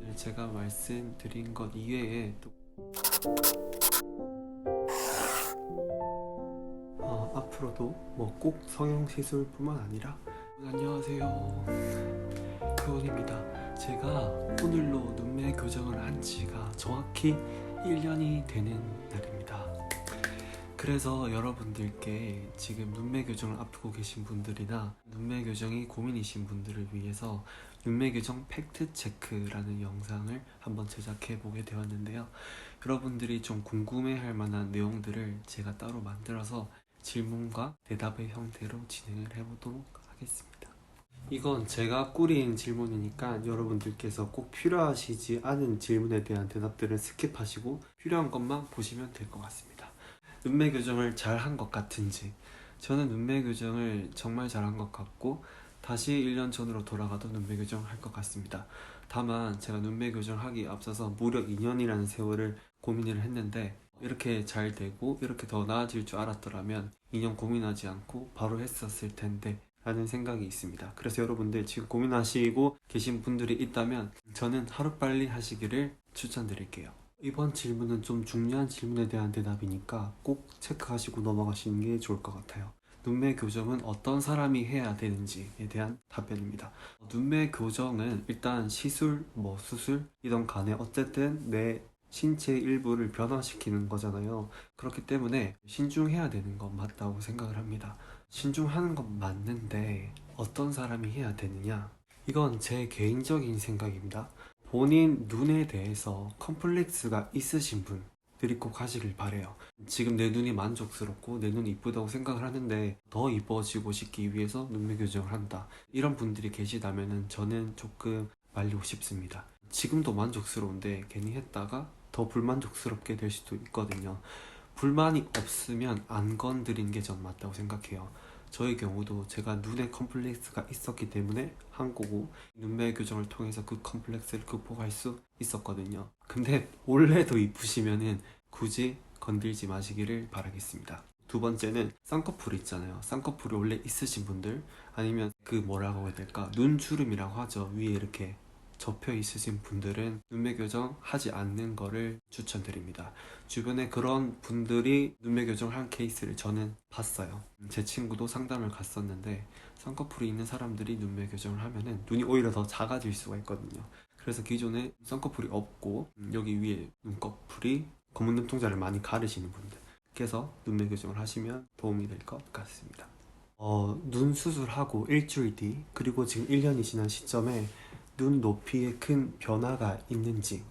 네, 제가 말씀드린 것 이외에 또 어, 앞으로도 뭐 꼭 성형 시술뿐만 아니라 안녕하세요. 교원입니다. 제가 오늘로 눈매 교정을 한 지가 정확히 1년이 되는 날입니다 그래서 여러분들께 지금 눈매 교정을 앞두고 계신 분들이나 눈매 교정이 고민이신 분들을 위해서 눈매 교정 팩트 체크라는 영상을 한번 제작해 보게 되었는데요. 여러분들이 좀 궁금해 할 만한 내용들을 제가 따로 만들어서 질문과 대답의 형태로 진행을 해보도록 하겠습니다. 이건 제가 꾸린 질문이니까 여러분들께서 꼭 필요하시지 않은 질문에 대한 대답들을 스킵하시고 필요한 것만 보시면 될 것 같습니다. 눈매 교정을 잘 한 것 같은지 저는 눈매 교정을 정말 잘한 것 같고 다시 1년 전으로 돌아가도 눈매 교정을 할것 같습니다. 다만 제가 눈매 교정을 하기 앞서서 무려 2년이라는 세월을 고민을 했는데 이렇게 잘 되고 이렇게 더 나아질 줄 알았더라면 2년 고민하지 않고 바로 했었을 텐데 라는 생각이 있습니다. 그래서 여러분들 지금 고민하시고 계신 분들이 있다면 저는 하루빨리 하시기를 추천드릴게요. 이번 질문은 좀 중요한 질문에 대한 대답이니까 꼭 체크하시고 넘어가시는 게 좋을 것 같아요. 눈매 교정은 어떤 사람이 해야 되는지에 대한 답변입니다. 눈매 교정은 일단 시술, 뭐 수술이든 간에 어쨌든 내 신체 일부를 변화시키는 거잖아요. 그렇기 때문에 신중해야 되는 건 맞다고 생각을 합니다. 신중하는 건 맞는데 어떤 사람이 해야 되느냐? 이건 제 개인적인 생각입니다. 본인 눈에 대해서 컴플렉스가 있으신 분 들이 꼭 하시길 바래요. 지금 내 눈이 만족스럽고 내 눈이 이쁘다고 생각을 하는데 더 이뻐지고 싶기 위해서 눈매 교정을 한다. 이런 분들이 계시다면 저는 조금 말리고 싶습니다. 지금도 만족스러운데 괜히 했다가 더 불만족스럽게 될 수도 있거든요. 불만이 없으면 안 건드린 게 전 맞다고 생각해요. 저의 경우도 제가 눈에 컴플렉스가 있었기 때문에 한 거고 눈매 교정을 통해서 그 컴플렉스를 극복할 수 있었거든요. 근데 원래도 이쁘시면은 굳이 건들지 마시기를 바라겠습니다. 두 번째는 쌍꺼풀 있잖아요. 쌍꺼풀이 원래 있으신 분들 아니면 그 뭐라고 해야 될까 눈주름이라고 하죠. 위에 이렇게 접혀 있으신 분들은 눈매 교정 하지 않는 거를 추천드립니다. 주변에 그런 분들이 눈매 교정을 한 케이스를 저는 봤어요. 제 친구도 상담을 갔었는데 쌍꺼풀이 있는 사람들이 눈매 교정을 하면은 눈이 오히려 더 작아질 수가 있거든요. 그래서 기존에 쌍꺼풀이 없고 음, 여기 위에 눈꺼풀이 검은 눈동자를 많이 가르시는 분들께서 눈매 교정을 하시면 도움이 될 것 같습니다. 어, 눈 수술하고 일주일 뒤 그리고 지금 1년이 지난 시점에 눈 높이에 큰 변화가 있는지에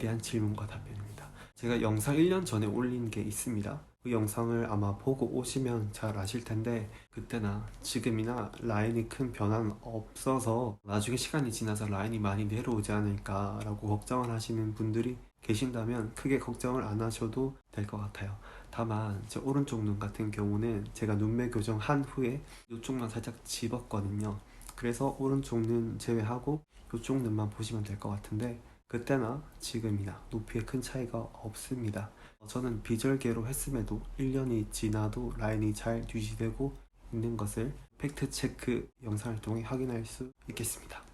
대한 질문과 답변입니다. 제가 영상 1년 전에 올린 게 있습니다. 그 영상을 아마 보고 오시면 잘 아실 텐데 그때나 지금이나 라인이 큰 변화는 없어서 나중에 시간이 지나서 라인이 많이 내려오지 않을까 라고 걱정을 하시는 분들이 계신다면 크게 걱정을 안 하셔도 될 것 같아요. 다만 제 오른쪽 눈 같은 경우는 제가 눈매 교정한 후에 이쪽만 살짝 집었거든요. 그래서 오른쪽 눈 제외하고 이쪽 눈만 보시면 될 것 같은데 그때나 지금이나 높이에 큰 차이가 없습니다. 저는 비절개로 했음에도 1년이 지나도 라인이 잘 유지되고 있는 것을 팩트 체크 영상을 통해 확인할 수 있겠습니다.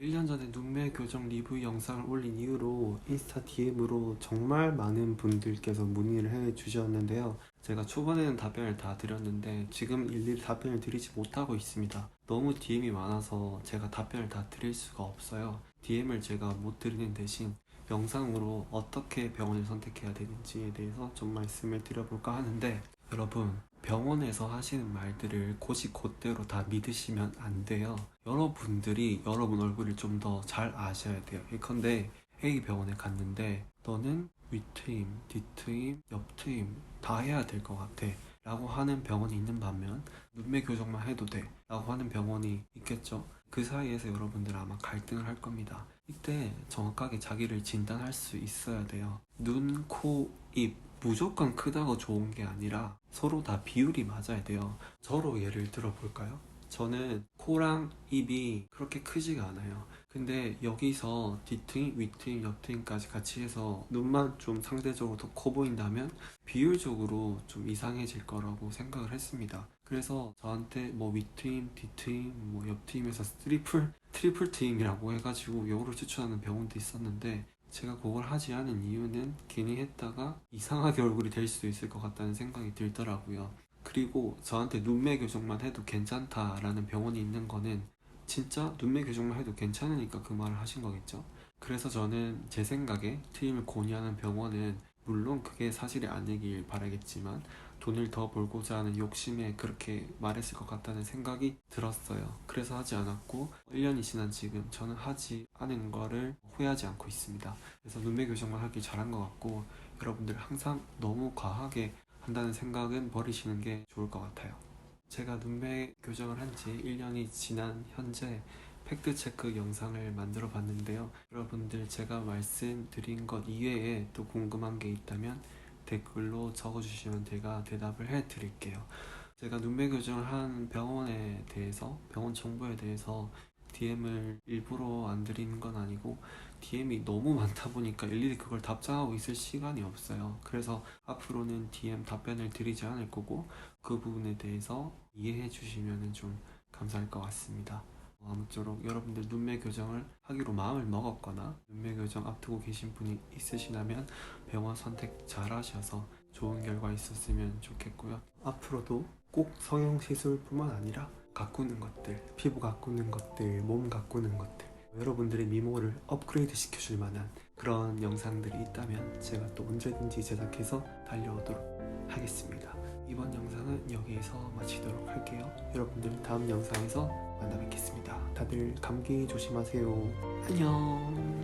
1년 전에 눈매 교정 리뷰 영상을 올린 이후로 인스타 DM으로 정말 많은 분들께서 문의를 해 주셨는데요. 제가 초반에는 답변을 다 드렸는데 지금 일일이 답변을 드리지 못하고 있습니다. 너무 DM이 많아서 제가 답변을 다 드릴 수가 없어요. DM을 제가 못 드리는 대신 영상으로 어떻게 병원을 선택해야 되는지에 대해서 좀 말씀을 드려볼까 하는데 여러분 병원에서 하시는 말들을 곧이 곧대로 다 믿으시면 안 돼요. 여러분들이 여러분 얼굴을 좀 더 잘 아셔야 돼요. 예컨대 A 병원에 갔는데 너는 윗트임, 뒤트임, 옆트임 다 해야 될 것 같아. 라고 하는 병원이 있는 반면 눈매 교정만 해도 돼. 라고 하는 병원이 있겠죠. 그 사이에서 여러분들 아마 갈등을 할 겁니다. 이때 정확하게 자기를 진단할 수 있어야 돼요. 눈, 코, 입 무조건 크다고 좋은 게 아니라 서로 다 비율이 맞아야 돼요. 저로 예를 들어 볼까요? 저는 코랑 입이 그렇게 크지가 않아요. 근데 여기서 뒤트임, 윗트임, 옆트임까지 같이 해서 눈만 좀 상대적으로 더 커 보인다면 비율적으로 좀 이상해질 거라고 생각을 했습니다. 그래서 저한테 뭐 윗팀, 뒤팀, 뭐 옆팀에서 트리플, 트리플 팀이라고 해가지고 요거를 추천하는 병원도 있었는데 제가 그걸 하지 않은 이유는 괜히 했다가 이상하게 얼굴이 될 수도 있을 것 같다는 생각이 들더라고요. 그리고 저한테 눈매 교정만 해도 괜찮다라는 병원이 있는 거는 진짜 눈매 교정만 해도 괜찮으니까 그 말을 하신 거겠죠. 그래서 저는 제 생각에 트림을 권유하는 병원은 물론 그게 사실이 아니길 바라겠지만 돈을 더 벌고자 하는 욕심에 그렇게 말했을 것 같다는 생각이 들었어요. 그래서 하지 않았고 1년이 지난 지금 저는 하지 않은 거를 후회하지 않고 있습니다. 그래서 눈매 교정만 하길 잘한 것 같고 여러분들 항상 너무 과하게 한다는 생각은 버리시는 게 좋을 것 같아요. 제가 눈매 교정을 한 지 1년이 지난 현재 팩트 체크 영상을 만들어 봤는데요. 여러분들 제가 말씀드린 것 이외에 또 궁금한 게 있다면 댓글로 적어주시면 제가 대답을 해 드릴게요. 제가 눈매 교정을 한 병원에 대해서, 병원 정보에 대해서 DM을 일부러 안 드리는 건 아니고 DM이 너무 많다 보니까 일일이 그걸 답장하고 있을 시간이 없어요. 그래서 앞으로는 DM 답변을 드리지 않을 거고 그 부분에 대해서 이해해 주시면 좀 감사할 것 같습니다. 아무쪼록 여러분들 눈매 교정을 하기로 마음을 먹었거나 눈매 교정 앞두고 계신 분이 있으시다면 병원 선택 잘 하셔서 좋은 결과 있었으면 좋겠고요. 앞으로도 꼭 성형 시술뿐만 아니라 가꾸는 것들, 피부 가꾸는 것들, 몸 가꾸는 것들 여러분들의 미모를 업그레이드 시켜줄 만한 그런 영상들이 있다면 제가 또 언제든지 제작해서 달려오도록 하겠습니다. 이번 영상은 여기에서 마치도록 할게요. 여러분들 다음 영상에서 만나 뵙겠습니다. 다들 감기 조심하세요. 안녕.